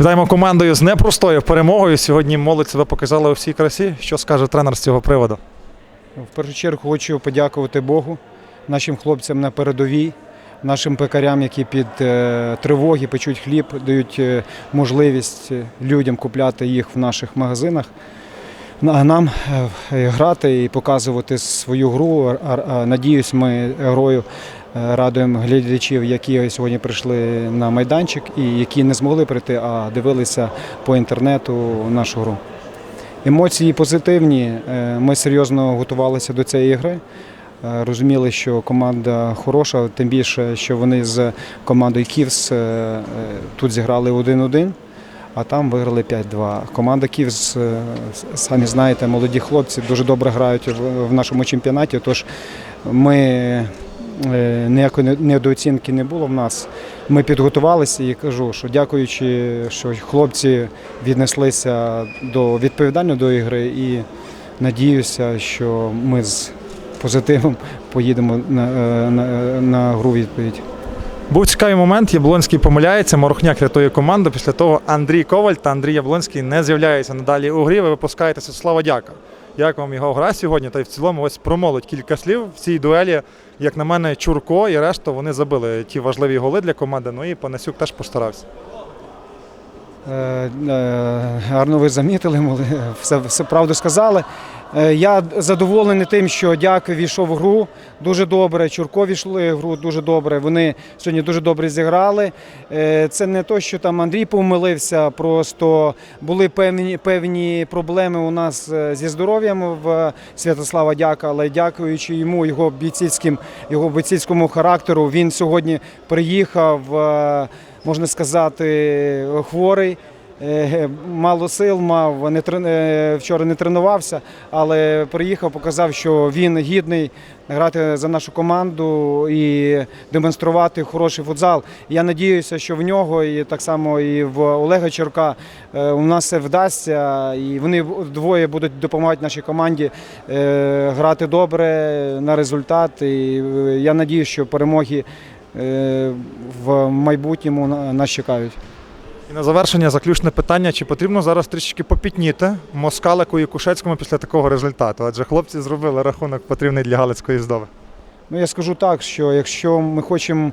Вітаємо командою з непростою перемогою. Сьогодні молодь себе показала у всій красі. Що скаже тренер з цього приводу? В першу чергу хочу подякувати Богу, нашим хлопцям на передовій, нашим пекарям, які під е, тривоги печуть хліб, дають е, можливість е, людям купляти їх в наших магазинах. А нам е, грати і показувати свою гру. А- Надіюсь, ми грою е, радуємо глядачів, які сьогодні прийшли на майданчик і які не змогли прийти, а дивилися по інтернету нашу гру. Емоції позитивні. Е, Ми серйозно готувалися до цієї гри. Е, Розуміли, що команда хороша, тим більше, що вони з командою Ківс е, е, тут зіграли 1-1, а там виграли 5-2. Команда Ківс, е, самі знаєте, молоді хлопці дуже добре грають в- нашому чемпіонаті. Тож ми е, ніякої не- недооцінки не було в нас. Ми підготувалися і кажу, що дякуючи, що хлопці віднеслися до відповідально до ігри і надіюся, що ми з позитивом поїдемо на, е, на, на гру відповідь. Був цікавий момент. Яблонський помиляється, Морохняк рятує команду. Після того Андрій Коваль та Андрій Яблонський не з'являються надалі у грі. Ви випускаєте Слава Дяка. Як вам його гра сьогодні? Та й в цілому ось промолить кілька слів в цій дуелі. Як на мене, Чурко і решта вони забили ті важливі голи для команди. Ну і Панасюк теж постарався. Е, е, Гарно ви замітили, все, все правду сказали. Е, Я задоволений тим, що Дяк війшов в гру дуже добре. Чурко війшли в гру дуже добре. Вони сьогодні дуже добре зіграли. Це не то, що там Андрій помилився, просто були певні, певні проблеми у нас зі здоров'ям в Святослава Дяка, але дякуючи йому, його бійцівським, його бійцівському характеру, він сьогодні приїхав. Можна сказати, хворий. е, Мало сил мав, не е, вчора не тренувався, але приїхав, показав, що він гідний грати за нашу команду і демонструвати хороший футзал. Я надіюся, що в нього і так само і в Олега Чорка е, у нас все вдасться, і вони двоє будуть допомагати нашій команді грати добре на результат. І я надіюся, що перемоги в майбутньому нас чекають. І на завершення заключне питання: чи потрібно зараз трішечки попітніти Москалику і Кушецькому після такого результату? Адже хлопці зробили рахунок потрібний для Галицької здоби. Ну, я скажу так, що якщо ми хочемо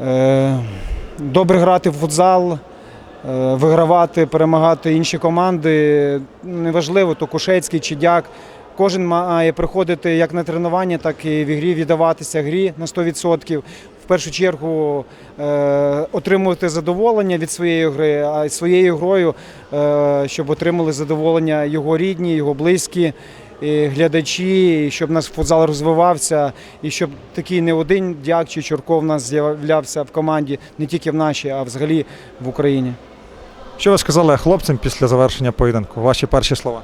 е, добре грати в футзал, е, вигравати, перемагати інші команди, неважливо, то Кушецький чи Дяк. Кожен має приходити як на тренування, так і в ігрі віддаватися грі на 100%. Першу чергу е, отримувати задоволення від своєї гри, а й своєю грою, е, щоб отримали задоволення його рідні, його близькі, і глядачі, і щоб наш футзал розвивався, і щоб такий не один дяк чи Чурков у нас з'являвся в команді не тільки в нашій, а взагалі в Україні. Що ви сказали хлопцям після завершення поєдинку? Ваші перші слова.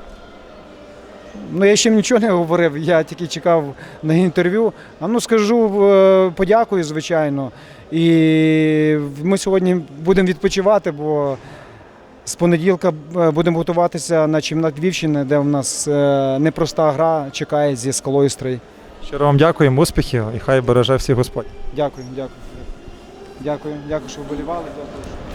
Ну, я ще нічого не говорив, я тільки чекав на інтерв'ю. А ну скажу е, подякую, звичайно. І ми сьогодні будемо відпочивати, бо з понеділка е, будемо готуватися на чемпіонат Львівщини, де в нас е, непроста гра чекає зі скалою стрий. Щиро вам дякуємо, успіхів і хай береже всіх Господь. Дякую, дякую. Дякую, дякую, що вболівали. Дякую.